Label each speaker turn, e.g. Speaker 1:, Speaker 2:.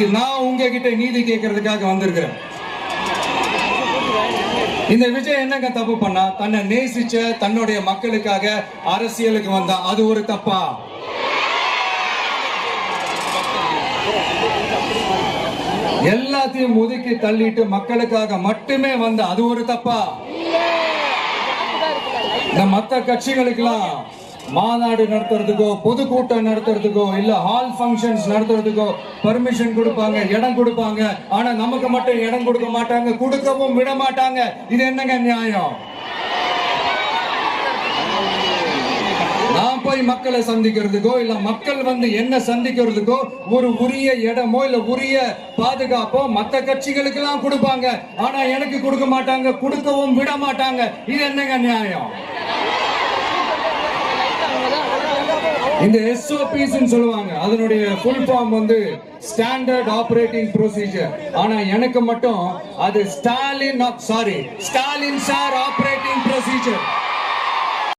Speaker 1: இன்னைக்கு நான் உங்ககிட்ட நீதி கேட்கறதுக்காக வந்திருக்கிறேன். இந்த விஜய் என்னங்க தப்பு பண்ணா? தன்னை நேசிச்ச தன்னுடைய மக்களுக்காக அரசியலுக்கு வந்தா அது ஒரு தப்பா? எல்லாத்தையும் ஒதுக்கி தள்ளிட்டு மக்களுக்காக மட்டுமே வந்த அது ஒரு தப்பா? இந்த மத்த கட்சிகளுக்கெல்லாம் மாநாடு நடத்துறதுக்கோ பொதுக்கூட்டம் நடத்துறதுக்கோ இல்ல ஹால் ஃபங்க்ஷன்ஸ் நடத்துறதுக்கோ பர்மிஷன் கொடுப்பாங்க இடம் கொடுப்பாங்க. ஆனா நமக்கு மட்டும் இடம் கொடுக்க மாட்டாங்க கொடுக்கவும் விட மாட்டாங்க. இது என்னங்க நியாயம்? நான் போய் மக்களை சந்திக்கிறதுக்கோ இல்ல மக்கள் வந்து என்ன சந்திக்கிறதுக்கோ ஒரு உரிய இடமோ இல்ல உரிய பாதுகாப்போ மத்த கட்சிகளுக்கு எல்லாம் கொடுப்பாங்க. ஆனா எனக்கு கொடுக்க மாட்டாங்க கொடுக்கவும் விட மாட்டாங்க. இது என்னங்க நியாயம்? இந்த எஸ்ஓபிஸ் சொல்லுவாங்க. அதனுடைய ஃபுல் ஃபார்ம் வந்து ஸ்டாண்டர்ட் ஆபரேட்டிங் ப்ரொசீஜர் ஆனா எனக்கு மட்டும் அது Stalin sorry Stalin sir operating